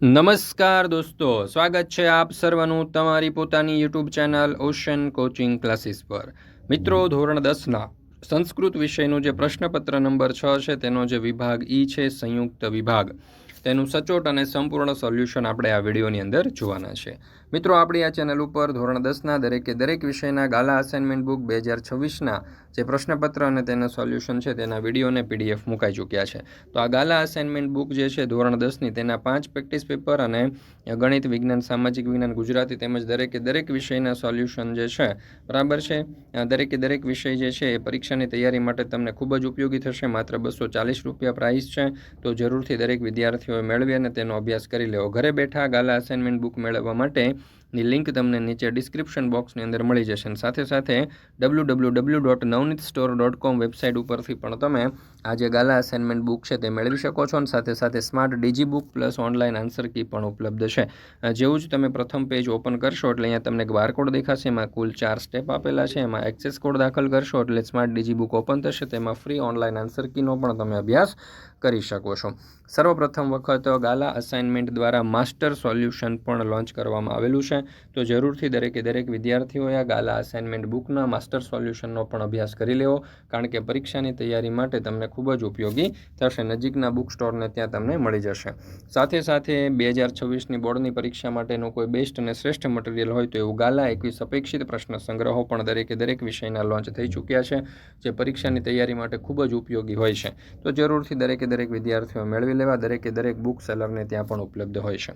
નમસ્કાર દોસ્તો, સ્વાગત છે આપ સર્વનું તમારી પોતાની YouTube channel ocean coaching classes પર. મિત્રો, ધોરણ દસના સંસ્કૃત વિષયનું જે પ્રશ્નપત્ર નંબર છ છે, તેનો જે વિભાગ ઈ છે, સંયુક્ત વિભાગ. તેનું સચોટ અને સંપૂર્ણ સોલ્યુશન આપણે આ વિડીયોની અંદર જોવાના છે. મિત્રો, આપણી આ ચેનલ ઉપર ધોરણ દસના દરેકે દરેક વિષયના ગાલા અસાઇનમેન્ટ બુક બે હજાર છવ્વીસના જે પ્રશ્નપત્ર અને તેના સોલ્યુશન છે તેના વીડિયો અને પીડીએફ મુકાઈ ચૂક્યા છે. તો આ ગાલા અસાઇનમેન્ટ બુક જે છે ધોરણ દસની, તેના પાંચ પ્રેક્ટિસ પેપર અને ગણિત, વિજ્ઞાન, સામાજિક વિજ્ઞાન, ગુજરાતી તેમજ દરેકે દરેક વિષયના સોલ્યુશન જે છે, બરાબર છે? દરેકે દરેક વિષય જે છે એ પરીક્ષાની તૈયારી માટે તમને ખૂબ જ ઉપયોગી થશે. માત્ર બસો ચાલીસ રૂપિયા પ્રાઇસ છે. તો જરૂરથી દરેક વિદ્યાર્થીઓએ મેળવી અને તેનો અભ્યાસ કરી લેવો. ઘરે બેઠા ગાલા અસાઇનમેન્ટ બુક મેળવવા માટે ની લિંક તમને નીચે ડિસ્ક્રિપ્શન બોક્સની અંદર મળી જશે. અને સાથે સાથે W W W dot Navneet store dot com website ઉપરથી પણ તમે આ જે ગાલા અસાઇનમેન્ટ બુક છે તે મેળવી શકો છો. અને સાથે સાથે smart digi book plus online answer key પણ ઉપલબ્ધ છે. જેવું જ તમે પ્રથમ પેજ ઓપન કરશો એટલે અહીંયા તમને એક બારકોડ દેખાશે. એમાં કુલ ચાર સ્ટેપ આપેલા છે. એમાં એક્સેસ કોડ દાખલ કરશો એટલે સ્માર્ટ ડીજી બુક ઓપન થશે. તેમાં ફ્રી ઓનલાઈન આન્સર કીનો પણ તમે અભ્યાસ કરી શકો છો. સર્વપ્રથમ વખત ગાલા અસાઇનમેન્ટ દ્વારા માસ્ટર સોલ્યુશન પણ લોન્ચ કરવામાં આવેલું છે. તો જરૂરથી દરેકે દરેક વિદ્યાર્થીઓએ આ ગાલા અસાઇનમેન્ટ બુકના માસ્ટર સોલ્યુશનનો પણ અભ્યાસ કરી લેવો, કારણ કે પરીક્ષાની તૈયારી માટે તમને ખૂબ જ ઉપયોગી થશે. નજીકના બુક સ્ટોરને ત્યાં તમને મળી જશે. સાથે સાથે બે હજાર છવ્વીસની બોર્ડની પરીક્ષા માટેનું કોઈ બેસ્ટ અને શ્રેષ્ઠ મટીરિયલ હોય તો એવું ગાલા એકવીસ અપેક્ષિત પ્રશ્ન સંગ્રહો પણ દરેકે દરેક વિષયના લોન્ચ થઈ ચૂક્યા છે, જે પરીક્ષાની તૈયારી માટે ખૂબ જ ઉપયોગી હોય છે. તો જરૂરથી દરેકે દરેક વિદ્યાર્થીઓ મેળવી લેવા, દરેકે દરેક બુક સેલરને ત્યાં પણ ઉપલબ્ધ હોય છે.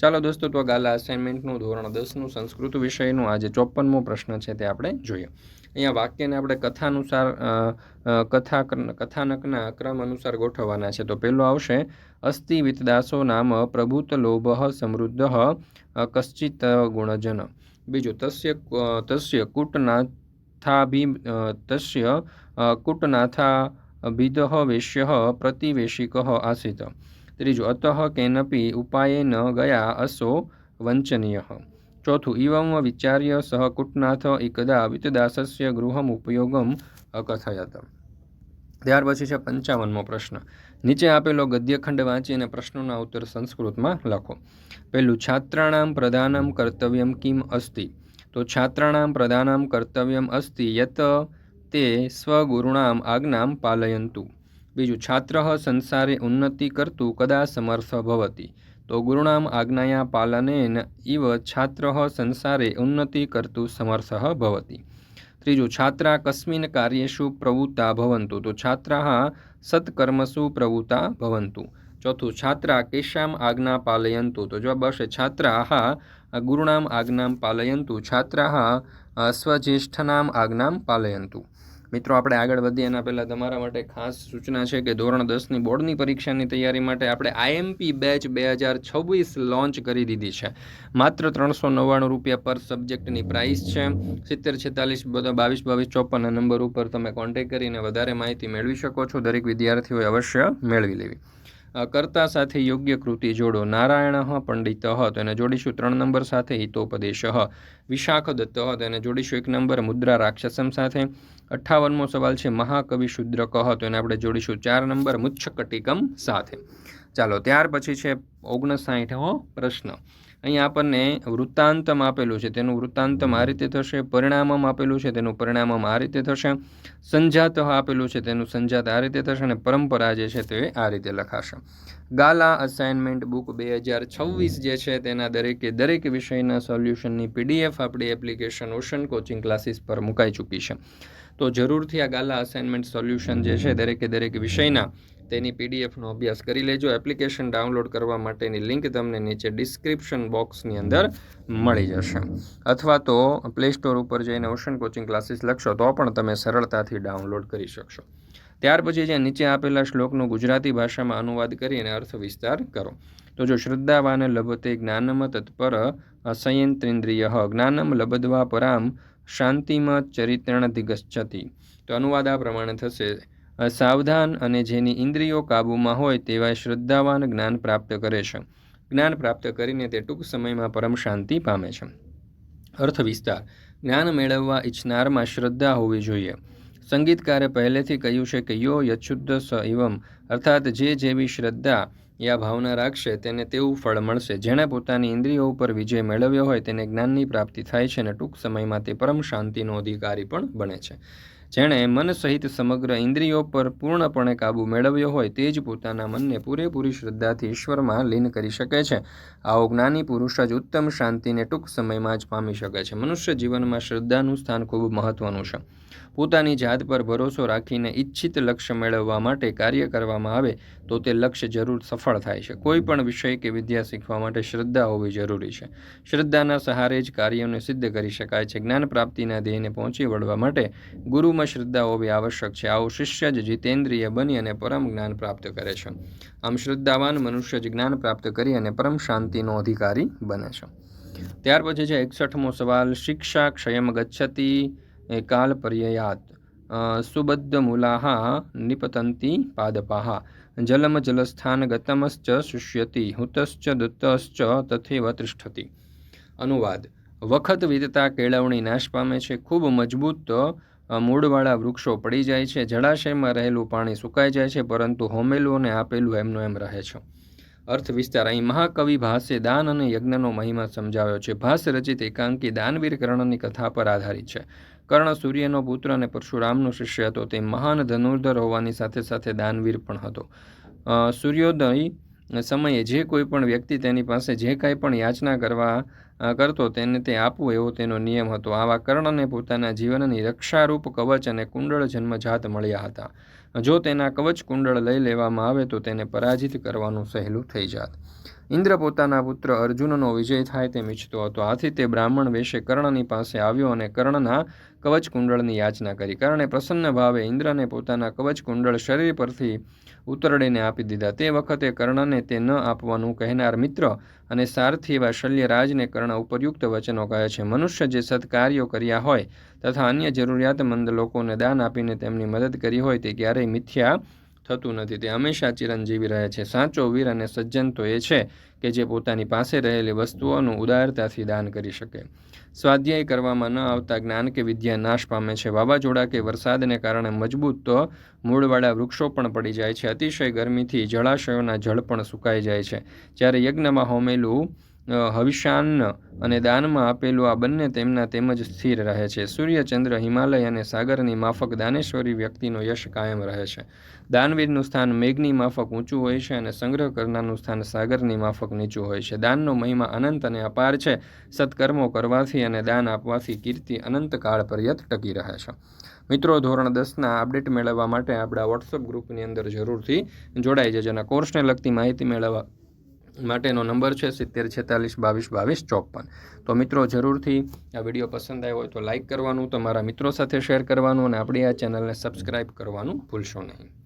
ચાલો દોસ્તો, તો ગાલા અસાઇનમેન્ટનું ધોરણ દસનું સંસ્કૃત વિષયનું આજે ચોપનમો પ્રશ્ન છે તે આપણે જોઈએ. અહીંયા વાક્યને આપણે કથાનુસાર અ, અ, કથા કથાનકના ક્રમ અનુસાર ગોઠવવાના છે. તો પહેલો આવશે અસ્તિ વિતદાસો નામ પ્રભુત લોભ સમૃદ્ધ કશ્ચિત ગુણજન. બીજું તસ્ય તસ્ય કૂટનાથાભિ તસ્ય અ, કૂટનાથા ભિદઃ વેશ્ય પ્રતિવેશિક આસીત. ત્રીજું અતઃ કેનપી ઉપાયેન ગયા અસો વંચનીય. ચોથું ઇવમ વિચાર્ય સહ કૂટનાથ એકદા વિતદાસસ્ય ગૃહમ ઉપયોગમ અકથયત ત્યાર પછી છે પંચાવનમો પ્રશ્ન. નીચે આપેલો ગદ્યખંડ વાંચી અને પ્રશ્નોના ઉત્તર સંસ્કૃતમાં લખો. પહેલું, છાત્રાણામ પ્રધાનમ કર્તવ્યમ કિમ અસ્તિ? તો છાત્રાણામ પ્રધાનમ કર્તવ્યમ અસ્તિ યત તે સ્વગુરુણામ આજ્ઞામ પાલયંતુ. બીજું, છાત્ર સંસારે ઉન્નતિ કરતું કદા સમર્થ ભવતિ? તો ગુરુણામ આજ્ઞાયા પાલનેન ઇવ છાત્ર સંસારે ઉન્નતિ કરતું સમર્થ ભવતી. ત્રીજું, છાત્રા કસ્મિન કાર્યેષુ પ્રવૃત્તા ભવંતુ. તો છાત્રા સત્કર્મસુ પ્રવૃત્તા ભવંતુ. ચોથું, છાત્રા કેશામ આજ્ઞા પાલયંતુ. તો જવાબ આવશે છાત્રાः ગુરુણામ આજ્ઞામ પાલયંતુ. છાત્રા સ્વજ્યેષ્ઠનામ આજ્ઞામ પાલયંતુ. મિત્રો, આપણે આગળ વધીએ એના પહેલાં તમારા માટે ખાસ સૂચના છે કે ધોરણ દસની બોર્ડની પરીક્ષાની તૈયારી માટે આપણે આઈએમપી બેચ બે હજાર છવ્વીસ લોન્ચ કરી દીધી છે. માત્ર ત્રણસો નવ્વાણું રૂપિયા પર સબ્જેક્ટની પ્રાઇસ છે. સિત્તેર, છેતાલીસ બાવીસ બાવીસ, ચોપન નંબર ઉપર તમે કોન્ટેક કરીને વધારે માહિતી મેળવી શકો છો. દરેક વિદ્યાર્થીઓએ અવશ્ય મેળવી લેવી. કર્તા સાથે યોગ્ય કૃતિ જોડો નારાયણ પંડિત, તો એને જોડીશું ત્રણ નંબર સાથે હિતોપદેશ વિશાખ દત્ત તો એને જોડીશું એક નંબર મુદ્રા રાક્ષસમ સાથે. અઠ્ઠાવનમો સવાલ છે, મહાકવિ શુદ્ર કહ તો એને આપણે જોડીશું ચાર નંબર મુચ્છકટિકમ સાથે. ચાલો, ત્યાર પછી છે ઓગણસાઠમો પ્રશ્ન. અહીંયા આપણને વૃત્તાંતમ આપેલું છે. તેનું વૃત્તાંતમ આ રીતે થશે, પરિણામમ આપેલું છે, તેનું પરિણામમ આ રીતે થશે, સંજાત આપેલું છે, તેનું સંજાત આ રીતે થશે અને પરંપરા જે છે તે આ રીતે લખાશે. ગાલા અસાઇનમેન્ટ બુક બે હજાર છવ્વીસ જે છે તેના દરેકે દરેક વિષયના સોલ્યુશનની પીડીએફ આપણી એપ્લિકેશન ઓશન કોચિંગ ક્લાસીસ પર મુકાઈ ચૂકી છે. તો જરૂરથી આ ગાલા અસાઇનમેન્ટ સોલ્યુશન જે છે દરેકે દરેક વિષયના તેની પીડીએફનો અભ્યાસ કરી લેજો. એપ્લિકેશન ડાઉનલોડ કરવા માટેની લિંક તમને નીચે ડિસ્ક્રિપ્શન બોક્સની અંદર મળી જશે. અથવા તો પ્લે સ્ટોર ઉપર જઈને ઓશન કોચિંગ ક્લાસીસ લખશો, તો પણ તમે સરળતાથી ડાઉનલોડ કરી શકશો. ત્યાર પછી જે નીચે આપેલા શ્લોકનો ગુજરાતી ભાષામાં અનુવાદ કરી અને અર્થ વિસ્તાર કરો. તો જો શ્રદ્ધાવાન લભતે જ્ઞાનમ તત્પર સંયંત્રેન્દ્રિય જ્ઞાનમ લબધવા પરામ શાંતિમ ચરિત્રણ દિગચ્છતિ તો અનુવાદ આ પ્રમાણે થશે. સાવધાન અને જેની ઇન્દ્રિયો કાબૂમાં હોય તેવા શ્રદ્ધાવાન જ્ઞાન પ્રાપ્ત કરે છે. જ્ઞાન પ્રાપ્ત કરીને તે ટૂંક સમયમાં પરમ શાંતિ પામે છે. અર્થ વિસ્તાર. જ્ઞાન મેળવવા ઈચ્છનારમાં શ્રદ્ધા હોવી જોઈએ. સંગીતકારે પહેલેથી કહ્યું છે કે યો યચ્છુદ્ધ સ એવમ અર્થાત જે જેવી શ્રદ્ધા આ ભાવના રાખશે, તેને તેવું ફળ મળશે. જેણે પોતાની ઇન્દ્રિયો ઉપર વિજય મેળવ્યો હોય, તેને જ્ઞાનની પ્રાપ્તિ થાય છે અને ટૂંક સમયમાં તે પરમ શાંતિનો અધિકારી પણ બને છે. જેણે મન સહિત સમગ્ર ઇન્દ્રિયો પર પૂર્ણપણે કાબૂ મેળવ્યો હોય, તે જ પોતાના મનને પૂરેપૂરી શ્રદ્ધાથી ઈશ્વરમાં લીન કરી શકે છે. આવો જ્ઞાની પુરુષ જ ઉત્તમ શાંતિને ટૂંક સમયમાં જ પામી શકે છે. મનુષ્ય જીવનમાં શ્રદ્ધાનું સ્થાન ખૂબ મહત્વનું છે. પોતાની જાત પર ભરોસો રાખીને ઈચ્છિત લક્ષ્ય મેળવવા માટે કાર્ય કરવામાં આવે, તો તે લક્ષ્ય જરૂર સફળ થાય છે. કોઈ પણ વિષય કે વિદ્યા શીખવા માટે શ્રદ્ધા હોવી જરૂરી છે. શ્રદ્ધાના સહારે જ કાર્યોને સિદ્ધ કરી શકાય છે. જ્ઞાન પ્રાપ્તિના ધ્યેયને પહોંચી વળવા માટે ગુરુમાં શ્રદ્ધા હોવી આવશ્યક છે. આવો શિષ્ય જ જીતેન્દ્રિય બની અને પરમ જ્ઞાન પ્રાપ્ત કરે છે. આમ શ્રદ્ધાવાન મનુષ્ય જ જ્ઞાન પ્રાપ્ત કરી અને પરમ શાંતિનો અધિકારી બને છે. ત્યાર પછી છે એકસઠમો સવાલ, શિક્ષા ક્ષયમ ગચ્છતિ એ કાલ પર્યયાત સુબદ્ધ મૂલાહ નિપતંતી પાદપાહ જલમ જલસ્થાન ગતમશ્ચ શુષ્યતિ હુતશ્ચ દત્તશ્ચ તથેવ અનુવાદ વખત વીતતા કેળવણી નાશ પામે છે। ખૂબ મજબૂત મૂળવાળા વૃક્ષો પડી જાય છે। જળાશયમાં રહેલું પાણી સુકાઈ જાય છે, પરંતુ હોમેલું અને આપેલું એમનો એમ રહે છે. અર્થ વિસ્તાર. અહીં મહાકવિ ભાસે દાન અને યજ્ઞનો મહિમા સમજાવ્યો છે. ભાસ રચિત એકાંકી દાનવીર કર્ણની કથા પર આધારિત છે. કર્ણ, સૂર્યનો પુત્ર અને પરશુરામનો શિષ્ય હતો. તે મહાન ધનુર્ધર હોવાની સાથે સાથે દાનવીર પણ હતો. સૂર્યોદય સમયે જે કોઈ પણ વ્યક્તિ તેની પાસે જે કાંઈ પણ યાચના કરવા કરતો તેને તે આપવું એવો તેનો નિયમ હતો. આવા કર્ણને પોતાના જીવનની રક્ષારૂપ કવચ અને કુંડળ જન્મજાત મળ્યા હતા. જો તેના કવચ કુંડળ લઈ લેવામાં આવે તો તેને પરાજિત કરવાનું સહેલું થઈ જાત. ઇન્દ્ર પોતાના પુત્ર અર્જુનનો વિજય થાય તેમ ઈચ્છતો હતો. આથી તે બ્રાહ્મણ વેશે કર્ણની પાસે આવ્યો અને કર્ણના કવચ કુંડળની યાચના કરી. કર્ણે પ્રસન્ન ભાવે ઇન્દ્રને પોતાના કવચ કુંડળ શરીર પરથી ઉતરડીને આપી દીધા. તે વખતે કર્ણને તે ન આપવાનું કહેનાર મિત્ર અને સારથી એવા શલ્યરાજને કર્ણ ઉપરયુક્ત વચનો કહે છે. મનુષ્ય જે સત્કાર્યો કર્યા હોય તથા અન્ય જરૂરિયાતમંદ લોકોને દાન આપીને તેમની મદદ કરી હોય તે ક્યારેય મિથ્યા થતું નથી. તે હંમેશા ચિરંજીવી રહે છે. સાચો વીર અને સજ્જન તો એ છે કે જે પોતાની પાસે રહેલી વસ્તુઓનું ઉદારતાથી દાન કરી શકે. સ્વાધ્યાય કરવામાં ન આવતા જ્ઞાન કે વિદ્યા નાશ પામે છે. વાવાઝોડા કે વરસાદને કારણે મજબૂત તો મૂળવાળા વૃક્ષો પણ પડી જાય છે. અતિશય ગરમીથી જળાશયોના જળ પણ સુકાઈ જાય છે. જ્યારે યજ્ઞમાં હોમેલું હવિષાન્ન અને દાનમાં આપેલું આ બંને તેમના તેમજ સ્થિર રહે છે. સૂર્યચંદ્ર, હિમાલય અને સાગરની માફક દાનેશ્વરી વ્યક્તિનો યશ કાયમ રહે છે. દાનવીરનું સ્થાન મેઘની માફક ઊંચું હોય છે અને સંગ્રહ કરનારનું સ્થાન સાગરની માફક નીચું હોય છે. દાનનો મહિમા અનંત અને અપાર છે. સત્કર્મો કરવાથી અને દાન આપવાથી કીર્તિ અનંત કાળ પર્યત ટકી રહે છે. મિત્રો, ધોરણ દસના અપડેટ મેળવવા માટે આપણા વોટ્સઅપ ગ્રુપની અંદર જરૂરથી જોડાઈ જજો અને કોર્સને લગતી માહિતી મેળવવા માટેનો નંબર છે સિત્તેર છેતાલીસ બાવીસ બાવીસ ચોપન. તો મિત્રો, જરૂરથી આ વીડિયો પસંદ આવ્યો હોય તો લાઇક કરવાનું, તમારા મિત્રો સાથે શેર કરવાનું અને આપણી આ ચેનલને સબસ્ક્રાઈબ કરવાનું ભૂલશો નહીં.